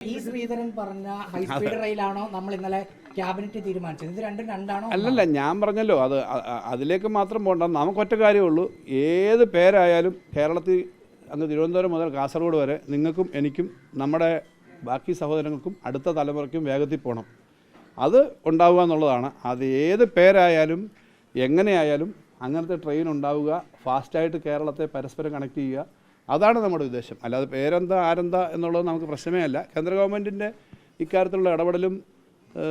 ഈ ശ്രീധരൻ പറഞ്ഞ ഹൈസ്പീഡ് റെയിലാണോ നമ്മൾ ഇന്നലെ ക്യാബിനറ്റ് തീരുമാനിച്ചത്? ഇത് രണ്ടും രണ്ടാണോ? അല്ലല്ല ഞാൻ പറഞ്ഞല്ലോ അത് അതിലേക്ക് മാത്രം അതിലേക്ക് മാത്രം പോകണ്ട നമുക്കൊറ്റ കാര്യമുള്ളൂ ഏത് പേരായാലും കേരളത്തിൽ അങ്ങ് തിരുവനന്തപുരം മുതൽ കാസർഗോഡ് വരെ നിങ്ങൾക്കും എനിക്കും നമ്മുടെ ബാക്കി സഹോദരങ്ങൾക്കും അടുത്ത തലമുറയ്ക്കും വേഗത്തിൽ പോകണം അത് ഉണ്ടാവുക എന്നുള്ളതാണ്. അത് ഏത് പേരായാലും എങ്ങനെയായാലും അങ്ങനത്തെ ട്രെയിൻ ഉണ്ടാവുക ഫാസ്റ്റായിട്ട് കേരളത്തെ പരസ്പരം കണക്ട് ചെയ്യുക. അതാണ് നമ്മുടെ ഉദ്ദേശം. അല്ലാതെ പേരെന്താ ആരെന്താ എന്നുള്ളത് നമുക്ക് പ്രശ്നമേ അല്ല. കേന്ദ്ര ഗവൺമെന്റിന്റെ ഇക്കാര്യത്തിലുള്ള ഇടപെടലും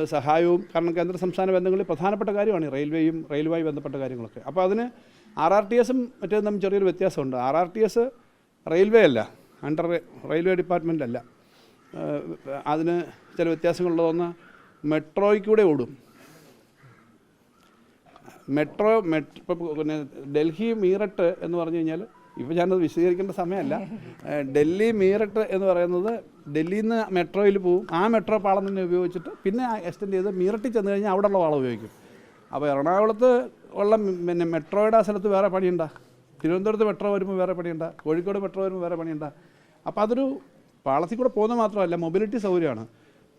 സഹായവും കാരണം കേന്ദ്ര സംസ്ഥാന ബന്ധങ്ങളിൽ പ്രധാനപ്പെട്ട കാര്യമാണ് റെയിൽവേയും റെയിൽവേയുമായി ബന്ധപ്പെട്ട കാര്യങ്ങളൊക്കെ. അപ്പോൾ അതിന് ആർ ആർ ടി എസും മറ്റേതും തമ്മിൽ ചെറിയൊരു വ്യത്യാസമുണ്ട്. R R T S railway അല്ല അണ്ടർ റെയിൽവേ ഡിപ്പാർട്ട്മെന്റ് അല്ല. അതിന് ചില വ്യത്യാസങ്ങളുള്ളതൊന്ന് മെട്രോയ്ക്കൂടെ ഓടും. മെട്രോ മെട്രോ പിന്നെ ഡൽഹി മീററ്റ് എന്ന് പറഞ്ഞു കഴിഞ്ഞാൽ ഇപ്പോൾ ഞാനത് വിശദീകരിക്കേണ്ട സമയമല്ല. ഡൽഹി മീററ്റ് എന്ന് പറയുന്നത് ഡൽഹിയിൽ നിന്ന് മെട്രോയിൽ പോവും. ആ മെട്രോ പാളം തന്നെ ഉപയോഗിച്ചിട്ട് പിന്നെ എക്സ്റ്റെൻഡ് ചെയ്ത് മീററ്റിൽ ചെന്ന് കഴിഞ്ഞാൽ അവിടെയുള്ള പാളം ഉപയോഗിക്കും. അപ്പോൾ എറണാകുളത്ത് ഉള്ള പിന്നെ മെട്രോയുടെ ആ സ്ഥലത്ത് വേറെ പണിയുണ്ട. തിരുവനന്തപുരത്ത് മെട്രോ വരുമ്പോൾ വേറെ പണിയുണ്ട. കോഴിക്കോട് മെട്രോ വരുമ്പോൾ വേറെ പണിയുണ്ട. അപ്പോൾ അതൊരു പാളത്തിൽ കൂടെ പോകുന്ന മാത്രമല്ല മൊബിലിറ്റി സൗകര്യമാണ്.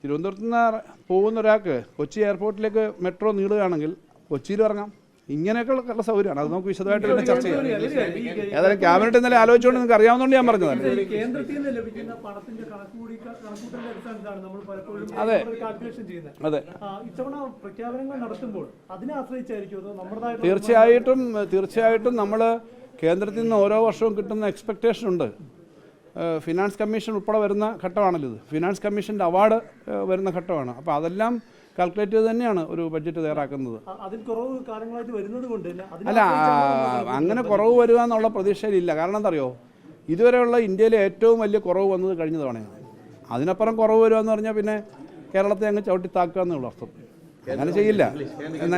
തിരുവനന്തപുരത്ത് നിന്ന് പോകുന്ന ഒരാൾക്ക് കൊച്ചി എയർപോർട്ടിലേക്ക് മെട്രോ നീളുകയാണെങ്കിൽ കൊച്ചിയിൽ ഇറങ്ങാം. ഇങ്ങനെയൊക്കെ ഉള്ള സൗകര്യമാണ്. അത് നമുക്ക് വിശദമായിട്ട് തന്നെ ചർച്ച ചെയ്യാം. ഏതായാലും ക്യാബിനറ്റ് ഇന്നലെ ആലോചിച്ചുകൊണ്ട് നിങ്ങൾക്ക് അറിയാവുന്നതുകൊണ്ട് ഞാൻ പറഞ്ഞു കേന്ദ്രത്തിൽ നിന്ന് ലഭിക്കുന്ന പണത്തിന്റെ കണക്കുകൂടി കണക്കൂട്ടലിന്റെ അടിസ്ഥാനത്തിലാണ് നമ്മൾ പലപ്പോഴും അതെ. അതെ. തീർച്ചയായിട്ടും തീർച്ചയായിട്ടും നമ്മൾ കേന്ദ്രത്തിൽ നിന്ന് ഓരോ വർഷവും കിട്ടുന്ന എക്സ്പെക്റ്റേഷൻ ഉണ്ട്. ഫിനാൻസ് കമ്മീഷൻ ഉൾപ്പെടെ വരുന്ന ഘട്ടമാണല്ലോ ഇത് ഫിനാൻസ് കമ്മീഷന്റെ അവാർഡ് വരുന്ന ഘട്ടമാണ്. അപ്പോൾ അതെല്ലാം കാൽക്കുലേറ്റ് ചെയ്ത് തന്നെയാണ് ഒരു ബഡ്ജറ്റ് തയ്യാറാക്കുന്നത്. അല്ല അങ്ങനെ കുറവ് വരിക എന്നുള്ള പ്രതീക്ഷയിലില്ല. കാരണം എന്തറിയോ? ഇതുവരെയുള്ള ഇന്ത്യയിലെ ഏറ്റവും വലിയ കുറവ് വന്നത് കഴിഞ്ഞ തവണയാണ് അതിനപ്പുറം കുറവ് വരിക എന്ന് പറഞ്ഞാൽ പിന്നെ കേരളത്തെ അങ്ങ് ചവിട്ടി താക്കുക എന്നുള്ള അർത്ഥം അങ്ങനെ ചെയ്യില്ല. എന്നാ?